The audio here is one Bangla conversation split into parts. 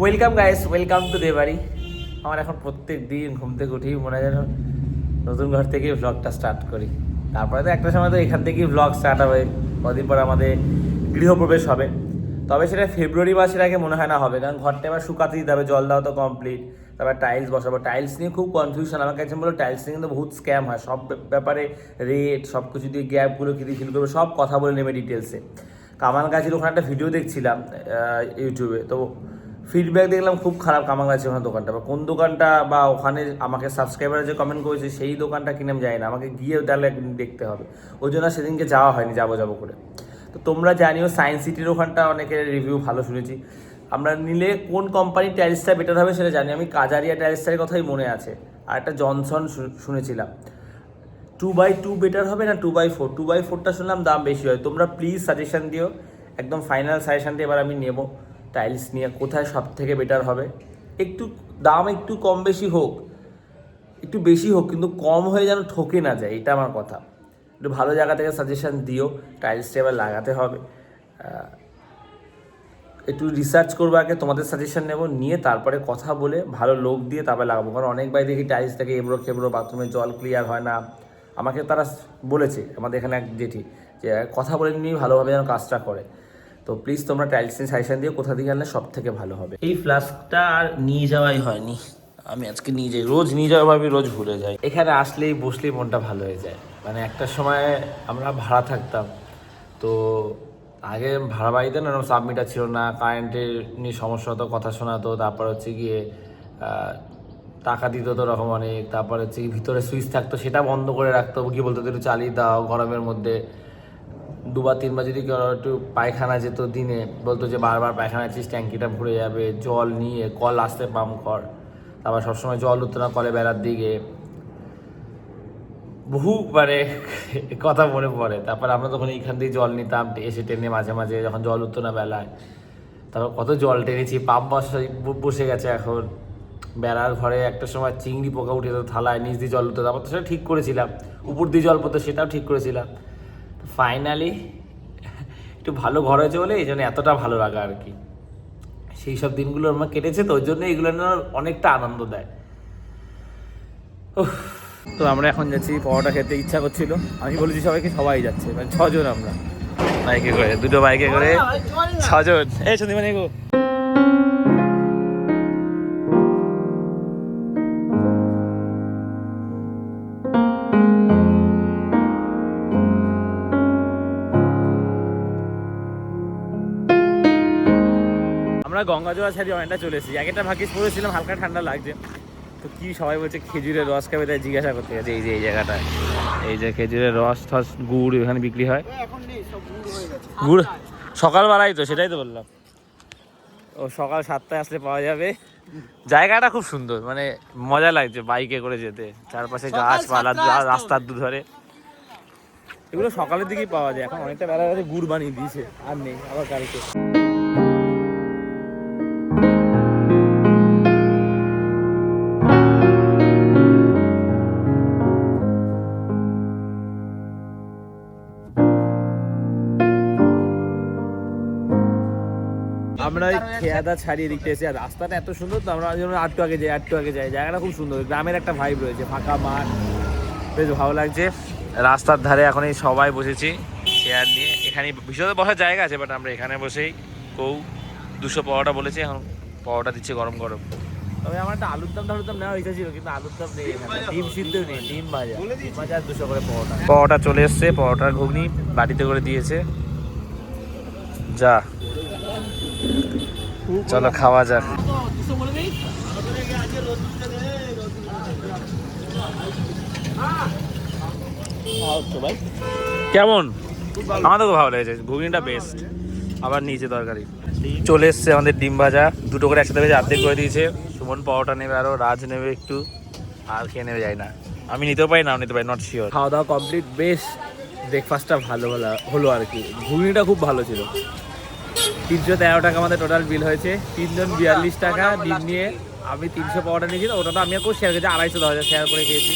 ওয়েলকাম গাইস ওয়েলকাম টু দেবাড়ি আমার এখন প্রত্যেক দিন ঘুম থেকে উঠেই মনে যেন নতুন ঘর থেকেই ভ্লগটা স্টার্ট করি। তারপরে তো একটা সময় তো এখান থেকেই ব্লগ স্টার্ট হবে। কদিন পর আমাদের গৃহপ্রবেশ হবে। তবে সেটা ফেব্রুয়ারি মাসের আগে মনে হয় না হবে। কারণ ঘরটা এবার শুকাতে দিতে হবে, জল দেওয়া তো কমপ্লিট তারপর টাইলস বসাবো। টাইলস নিয়ে খুব কনফিউশন আমার কাছে বলো টাইলস নিয়ে কিন্তু বহুত স্ক্যাম হয়। সব ব্যাপারে রেট সব কিছু দিয়ে গ্যাপগুলো কী দিয়ে ফিল করবে, সব কথা বলে নেবে ডিটেলসে কামাল গাছের ওখানে একটা ভিডিও দেখছিলাম ইউটিউবে তো ফিডব্যাক দেখলাম, খুব খারাপ কামাল গাছের ওখানে দোকানটা। বা কোন দোকানটা বা ওখানে আমাকে সাবস্ক্রাইবার যে কমেন্ট করেছে, সেই দোকানটা কিনে আমি যাই না। আমাকে গিয়ে তাহলে একদিন দেখতে হবে। ওই জন্য সেদিনকে যাওয়া হয়নি, যাব যাব করে। তো তোমরা জানিও সায়েন্স সিটির ওখানটা অনেকের রিভিউ ভালো শুনেছি। আমরা নিলে কোন কোম্পানির টাইলসটা বেটার হবে সেটা জানি। আমি কাজারিয়া টাইলসটার কথাই মনে আছে। আর একটা জনসন শুনেছিলাম। টু বাই টু বেটার হবে না two by four two by ফোরটা শুনলাম দাম বেশি হয়। তোমরা প্লিজ সাজেশন দিও। একদম ফাইনাল সাজেশনটা এবার আমি নেব। টাইলস নিয়ে কোথায় সব থেকে বেটার হবে? একটু দাম একটু কম বেশি হোক, একটু বেশি হোক, কিন্তু কম হয়ে যেন ঠকে না যায়, এটা আমার কথা। একটু ভালো জায়গা থেকে সাজেশন দিও টাইলসটা এবার লাগাতে হবে। একটু রিসার্চ করব আগে, তোমাদের সাজেশন নেব, নিয়ে তারপরে কথা বলে ভালো লোক দিয়ে তারপরে লাগাবো। কারণ অনেক বাই দেখি টাইলস থেকে এবড়ো খেবড়ো বাথরুমে জল ক্লিয়ার হয় না। আমাকে তারা বলেছে, আমাদের এখানে এক জেঠি, যে কথা বলে নিয়ে ভালোভাবে যেন কাজটা করে। তো প্লিজ তোমরা টাইলস নিয়ে সাজেশন দিয়ে কোথা থেকে আনলে সব থেকে ভালো হবে। এই ফ্লাস্কটা আর নিয়ে যাওয়াই হয়নি। আমি আজকে নিয়ে যাই। রোজ নিয়ে যাওয়া ভাবি রোজ ভুলে যাই। এখানে আসলেই বসলেই মনটা ভালো হয়ে যায়। মানে একটা সময় আমরা ভাড়া থাকতাম। তো আগে ভাড়া বাড়িতে না ওরকম সাবমিটার ছিল না। কারেন্টের নিয়ে সমস্যা হতো কথা শোনাতো। তারপর হচ্ছে গিয়ে টাকা দিত তো রকম অনেক। তারপর হচ্ছে ভিতরে সুইচ থাকতো সেটা বন্ধ করে রাখতো। কি বলতো একটু চালিয়ে দাও গরমের মধ্যে। দুবার, তিনবার যদি একটু পায়খানা যেত দিনে, বলতো যে বারবার পায়খানা যাচ্ছিস ট্যাঙ্কিটা ভরে যাবে, জল নিয়ে কল আসতে পাম্প কর। তারপর সবসময় জল উঠতো না কলে বেড়ার দিকে। বহু মানে কথা মনে পড়ে। তারপর আমরা তখন এইখান দিয়ে জল নিতাম, এসে টেনে মাঝে মাঝে যখন জল উঠতো না বেলায়। তারপর কত জল টেনেছি, পাম্প বসে গেছে এখন। বেড়ার ঘরে একটা সময় চিংড়ি পোকা উঠে যেত, থালায় নিচ দিয়ে জল উঠতো। তারপর তো সেটা ঠিক করেছিলাম। উপর দিয়ে জল পড়তো, সেটাও ঠিক করেছিলাম। ফাইনালি একটু ভালো ঘর হয়েছে বলে এই জন্য এতটা ভালো লাগা আর কি। সেই সব দিনগুলো আমার কেটেছে তো ওই জন্য এগুলো অনেকটা আনন্দ দেয়। তো আমরা এখন যাচ্ছি পরোটা খেতে ইচ্ছা করছিল। আমি বলেছি সবাইকে সবাই যাচ্ছে মানে ছজন আমরা। বাইকে করে দুটো বাইকে করে ছজন। এই সন্ধি মানে আমরা গঙ্গাজোড়া ছাড়ি অনেকটা চলে এসেছি। এক একটা ভাগ্যিস পড়েছিলাম হালকা ঠান্ডা লাগছে। তো কি সবাই বলছে খেজুরের রস খাবে তাই জিজ্ঞাসা করতে গেছে এই যে এই জায়গাটায় এই যে খেজুরের রস টস গুড় এখানে বিক্রি হয়? গুড় সকালবেলায় তো সেটাই তো বললাম। ও সকাল সাতটায় আসলে পাওয়া যাবে। জায়গাটা খুব সুন্দর মানে মজা লাগছে বাইকে করে যেতে। চারপাশে গাছপালা রাস্তার দুধারে। এগুলো সকালের দিকেই পাওয়া যায় এখন অনেকটা বেলা গেছে গুড় বানিয়ে দিয়েছে আর নেই আবার কালকে। ওই খেয়াদা ছাড়িয়ে দিকতে এসে আর রাস্তাটা এত সুন্দর তো আমরা জন্য আটটু আগে যাই আটটু আগে যাই। জায়গাটা খুব সুন্দর। গ্রামের একটা ভাইব রয়েছে ফাঁকা মাঠ। বেশ ভালো লাগছে। রাস্তার ধারে এখন এই সবাই বসেছি চেয়ার নিয়ে। এখানে ভীষণ বসার জায়গা আছে বাট আমরা এখানে বসেই কৌ দুশো পাওয়াটা বলেছি এখন পাওয়াটা দিচ্ছে গরম গরম। তবে আমার একটা আলুর দাম টালুর দাম নেওয়ার ইচ্ছা ছিল কিন্তু আলুর দাম নেই এখানে। ডিম সিদ্ধ নেই ডিম ভাজা। ডিম ভাজা দুশো করে পাওয়াটা পাওয়াটা চলে এসছে পাওয়াটার ঘুগনি বাটিতে করে দিয়েছে। যা। চলো খাওয়া যাক। কেমন? আমাদের তো ভালো লেগেছে। ঘুগনিটা বেস্ট আবার নিচে তরকারি। চলে এসছে আমাদের ডিম ভাজা। দুটো করে একসাথে ভেজে আর্ধেক করে দিয়েছে। সুমন পাওয়াটা নেবে আরও, রাজ নেবে একটু। আর খেয়ে নেবে যায় না। আমি নিতেও পারি না নিতে পারি নট শিওর খাওয়া দাওয়া কমপ্লিট বেশ ব্রেকফাস্টটা ভালো ভালো হলো আর কি। ঘুগনিটা খুব ভালো ছিল। তিনশো তেরো টাকা আমাদের টোটাল বিল হয়েছে। তিনজন বিয়াল্লিশ টাকা ডিম নিয়ে আমি তিনশো পাওয়াটা নিয়েছিলাম ওটা তো আমি আর শেয়ার করেছি, আড়াইশো, দশ হাজার শেয়ার করে খেয়েছি।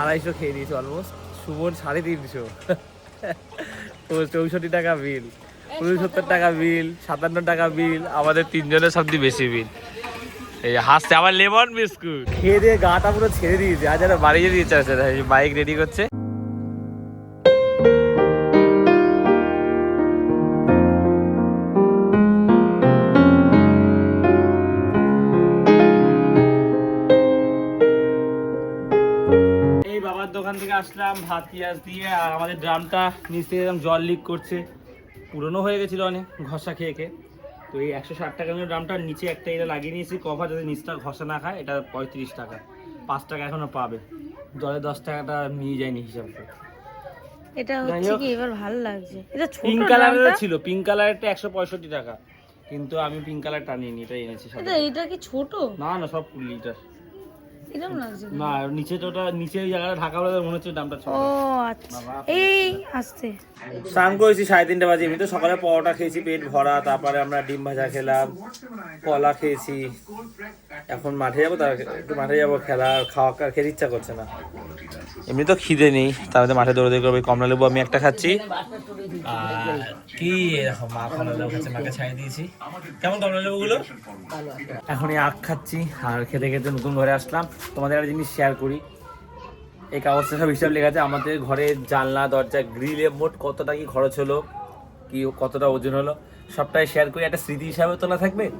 আড়াইশো খেয়ে নিয়েছি অলমোস্ট সুমন সাড়ে তিনশো। চৌষট্টি টাকা বিল উনসত্তর টাকা বিল সাতান্ন টাকা বিল আমাদের তিনজনের সবচেয়ে বেশি বিল এই হাসছে আবার লেমন বিস্কুট। খেয়ে দিয়ে গাটা পুরো ছেড়ে দিয়েছে, আজ আর বাড়ি যেতে ইচ্ছা আছে বাইক রেডি করছে। থেকে আসলাম ভাত পেঁয়াজ দিয়ে আর আমাদের ড্রামটা নিচ থেকে জল লিক করছে। পুরনো হয়ে গেছিল অনেক ঘষা খেয়ে খেয়ে। তো এই একশো ষাট টাকা দামের ড্রামটার নিচে একটা এটা লাগিয়ে নিয়েছি কভার যাতে নিচটা ঘষা না খায় এটা পঁয়ত্রিশ টাকা। পাঁচ টাকা এখনও পাবে। জলে দশ টাকাটা নিয়ে যায়নি হিসাব করে। এটা হচ্ছে কি এবার ভালো লাগছে। এটা ছোট পিঙ্ক কালারের ড্রামটা? ছিল পিঙ্ক কালারেরটা টাকা। কিন্তু আমি পিঙ্ক কালারটা নিইনি এটা এনেছি। এটা এটা কি ছোট? না না সব ফুল লিটার। এরকম লাগছে না নিচে তো ওটা নিচে ওই জায়গাটা ঢাকা বলে মনে হচ্ছে দামটা ছোট। ও আচ্ছা। এই আসতে স্নান করেছি সাড়ে তিনটে বাজে। এমনি তো সকালে পরোটা খেয়েছি পেট ভরা তারপরে আমরা ডিম ভাজা খেলাম কলা খেয়েছি। এখন মাঠে যাব তার একটু মাঠে যাব খেলা খাওয়া খেতে ইচ্ছা করছে না। এমনি তো খিদে নেই তারপরে মাঠে দৌড়াদৌড়ি করবে কমলা লেবু আমি একটা খাচ্ছি। আর কি এরকম মা কমলা লেবু খাচ্ছে মাকে ছাড়িয়ে দিয়েছি। কেমন কমলা লেবুগুলো? এখন এই আখ খাচ্ছি আর খেতে খেতে নতুন ঘরে আসলাম। তোমাদের একটা জিনিস শেয়ার করি। এই কাগজটা সব হিসাব লেখা আছে। আমাদের ঘরে জানলা, দরজা গ্রিলে মোট কতটা কি খরচ হলো, কি কতটা ওজন হলো, সবটাই শেয়ার করি। একটা স্মৃতি হিসাবে তোলা থাকবে।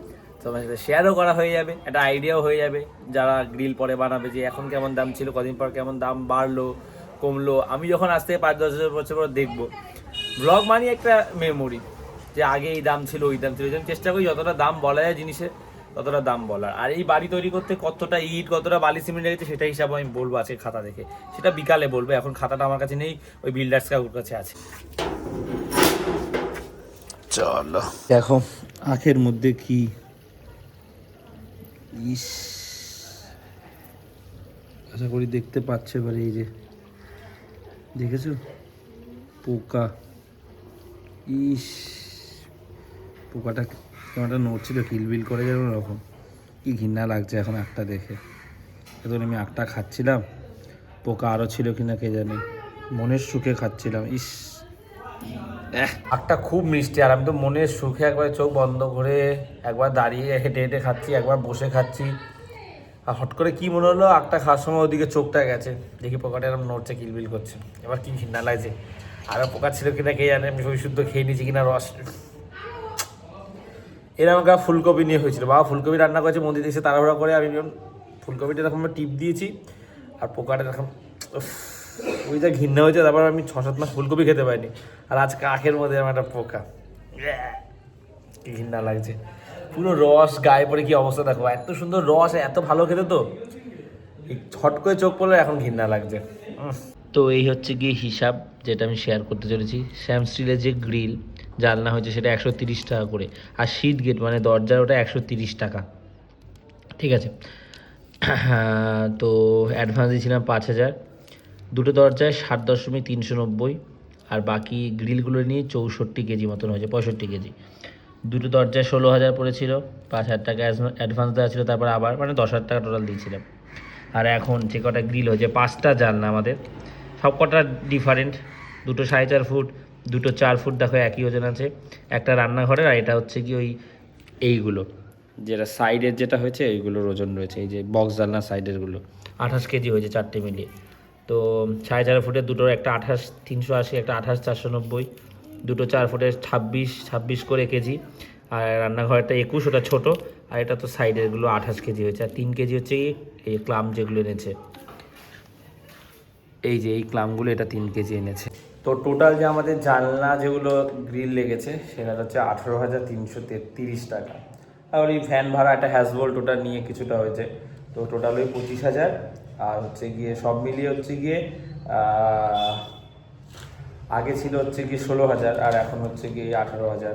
তোমার সাথে শেয়ারও করা হয়ে যাবে। একটা আইডিয়াও হয়ে যাবে। যারা গ্রিল পরে বানাবে যে এখন কেমন দাম ছিল, কদিন পর কেমন দাম বাড়লো, কমলো, আমি যখন আজ থেকে পাঁচ, দশ বছর পর দেখব। ব্লগ মানে একটা মেমোরি যে আগে এই দাম ছিল, ওই দাম ছিল। চেষ্টা করি যতটা দাম বলা যায় জিনিসের ততটা দাম বলার। আর এই বাড়ি তৈরি করতে কতটা ইট কতটা বালি সিমেন্ট লেগেছে সেটা হিসাবে আমি বলব আজকে খাতা দেখে। সেটা বিকালে বলব এখন খাতাটা আমার কাছে নেই ওই বিল্ডার্স কাকুর কাছে আছে। চলো। দেখো আখের মধ্যে কি? ইস। আশা করি দেখতে পাচ্ছে এবারে এই যে। দেখেছ? পোকা। ইস। পোকাটা একটা নড়ছিল কিলবিল করে যেন ওরকম। কি ঘৃণা লাগছে এখন একটা দেখে। এখন আমি একটা খাচ্ছিলাম, পোকা আরও ছিল কিনা কে জানে। মনের সুখে খাচ্ছিলাম, ইস। একটা খুব মিষ্টি, আর আমি তো মনের সুখে একবার চোখ বন্ধ করে একবার দাঁড়িয়ে হেঁটে হেঁটে খাচ্ছি, একবার বসে খাচ্ছি। আর হট করে কি মনে হলো একটা খাওয়ার সময় ওদিকে চোখটা গেছে। দেখি পোকাটা এরকম নড়ছে কিলবিল করছে। এবার কি ঘৃণা লাগছে। আরও পোকা ছিল কিনা কে জানে, আমি শুদ্ধ খেয়ে নিয়েছি কিনা, রস। এরকম একটা ফুলকপি নিয়ে হয়েছিল। বাবা ফুলকপি রান্না করেছে, মন্দির এসে তাড়াহুড়া করে আমি যখন ফুলকপিটা এরকম টিপ দিয়েছি, আর পোকাটা এরকম যা ঘৃণা হয়েছে, তারপর আমি ছ সাত মাস ফুলকপি খেতে পারিনি। আর আজকে আখের মধ্যে আমার একটা পোকা। ঘৃণা লাগছে। পুরো রস গায়ে পড়ে কি অবস্থা দেখো। এত সুন্দর রস, এত ভালো খেতে তো। ছট করে চোখ পড়লে এখন ঘৃণা লাগছে। তো এই হচ্ছে গিয়ে হিসাব, যেটা আমি শেয়ার করতে চলেছি। শ্যাম স্টিলের যে গ্রিল জানলা হয়েছে সেটা একশো তিরিশ টাকা করে। আর শীট গেট মানে দরজার ওটা একশো তিরিশ টাকা। ঠিক আছে? তো অ্যাডভান্স দিয়েছিলাম পাঁচ হাজার। দুটো দরজায় সাত দশমিক তিনশো নব্বই। আর বাকি গ্রিলগুলো নিয়ে চৌষট্টি কেজি মতন হয়েছে, পঁয়ষট্টি কেজি। দুটো দরজায় ষোলো হাজার পড়েছিল, পাঁচ হাজার টাকা অ্যাডভান্স দেওয়া ছিল, তারপর আবার মানে দশ হাজার টাকা টোটাল দিয়েছিলাম। আর এখন যে কটা গ্রিল হয়েছে, পাঁচটা জানলা আমাদের। সব কটা ডিফারেন্ট দুটো সাড়ে চার ফুট দুটো চার ফুট দেখো একই ওজন আছে একটা রান্নাঘরের আর এটা হচ্ছে কি ওই এইগুলো। যেটা সাইডের যেটা হয়েছে এইগুলোর ওজন রয়েছে এই যে বক্স জানলার সাইডেরগুলো আঠাশ কেজি হয়েছে চারটে মিলিয়ে। তো সাড়ে চার ফুটের দুটোর একটা আঠাশ তিনশো আশি একটা আঠাশ চারশো নব্বই। দুটো চার ফুটের ছাব্বিশ ছাব্বিশ করে কেজি। আর রান্নাঘরটা একুশ ওটা ছোটো। আর এটা তো সাইডেরগুলো আঠাশ কেজি হয়েছে। আর তিন কেজি হচ্ছে এই ক্লাম যেগুলো এনেছে। এই যে এই ক্লামগুলো এটা তিন কেজি এনেছে। তো টোটাল যে আমাদের জানলা যেগুলো গ্রিল লেগেছে, সেটা হচ্ছে আঠেরো হাজার তিনশো তেত্রিশ টাকা। আর ওই ফ্যান ভাড়া একটা হ্যাজবোল টোটাল নিয়ে কিছুটা হয়েছে। তো টোটাল ওই পঁচিশ হাজার। আর হচ্ছে গিয়ে সব মিলিয়ে হচ্ছে গিয়ে আগে ছিল হচ্ছে গিয়ে ষোলো হাজার, আর এখন হচ্ছে গিয়ে আঠারো হাজার।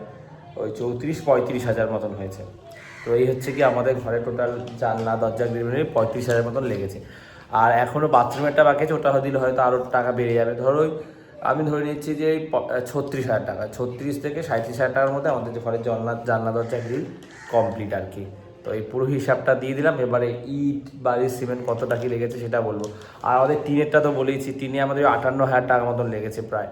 ওই চৌত্রিশ, পঁয়ত্রিশ হাজার মতন হয়েছে। তো এই হচ্ছে কি আমাদের ঘরে টোটাল জানলা, দরজা গ্রিল পঁয়ত্রিশ হাজার মতন লেগেছে। আর এখনও বাথরুমেরটা বাকি আছে, ওটা দিলে হয়তো আরও টাকা বেড়ে যাবে। ধরো আমি ধরে নিচ্ছি যে ছত্রিশ হাজার টাকা, ছত্রিশ থেকে সাঁত্রিশ হাজার টাকার মধ্যে আমাদের যে ঘরের জানলা জানলা দরজা গ্রিল কমপ্লিট আর কি। তো এই পুরো হিসাবটা দিয়ে দিলাম, এবারে ইট বাড়ির সিমেন্ট কতটা কি লেগেছে সেটা বলব। আর আমাদের টিনেরটা তো বলেইছি, টিনে আমাদের আটান্ন হাজার টাকার মতন লেগেছে প্রায়।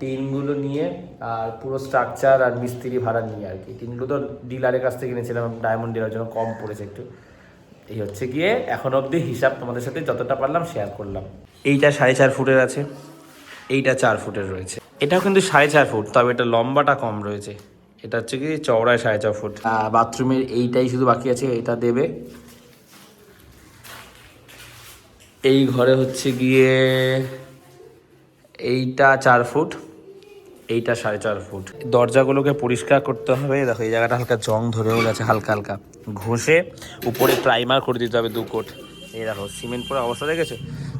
টিনগুলো নিয়ে আর পুরো স্ট্রাকচার আর মিস্ত্রি ভাড়া নিয়ে আর কি। টিনগুলো তো ডিলারের কাছ থেকে কিনেছিলাম ডায়মন্ড ডিলার জন্য কম পড়েছে একটু। এই হচ্ছে গিয়ে এখন অবধি হিসাব তোমাদের সাথে যতটা পারলাম শেয়ার করলাম। এইটা সাড়ে চার ফুটের আছে এইটা চার ফুটের রয়েছে। এটাও কিন্তু সাড়ে চার ফুট তবে এটা লম্বাটা কম রয়েছে। এটা হচ্ছে কি চওড়ায় সাড়ে চার ফুট। বাথরুমের এইটাই শুধু বাকি আছে এটা দেবে। এই ঘরে হচ্ছে গিয়ে এইটা চার ফুট। এইটা সাড়ে চার ফুট। দরজাগুলোকে পরিষ্কার করতে হবে। দেখো, এই জায়গাটা হালকা জং ধরেও গেছে, হালকা হালকা। ঘষে উপরে প্রাইমার করে দিতে হবে দু কোট। এই দেখো সিমেন্ট পরে অবস্থা, দেখেছ?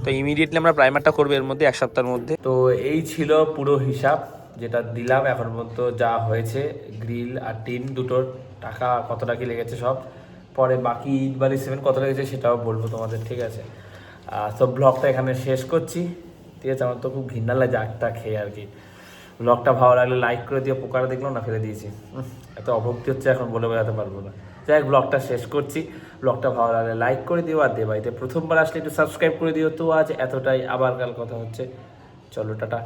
তো ইমিডিয়েটলি আমরা প্রাইমারটা করব এর মধ্যে, এক সপ্তাহের মধ্যে। তো এই ছিল পুরো হিসাব যেটা দিলাম। এখন পর্যন্ত যা হয়েছে গ্রিল আর টিন দুটোর টাকা, কতটা কি লেগেছে সব। পরে বাকি ইট বালি সিমেন্ট কত লেগেছে সেটাও বলব তোমাদের, ঠিক আছে? তো ব্লগটা এখানে শেষ করছি। ঠিক আছে, আমার তো খুব ঘৃণা লাগে আগটা খেয়ে আর কি। ব্লগটা ভালো লাগলে লাইক করে দিয়ে পোকারা দেখলাম না, ফেলে দিয়েছি। এত অভক্তি হচ্ছে, এখন বলে বোঝাতে পারব না। যাই হোক ব্লগটা শেষ করছি। ব্লগটা ভালো লাগলে লাইক করে দিও আর দেবাইতে প্রথমবার আসলে একটু সাবস্ক্রাইব করে দিও। তো আজ এতটাই, আবার কাল কথা হচ্ছে। চলো, টাটা।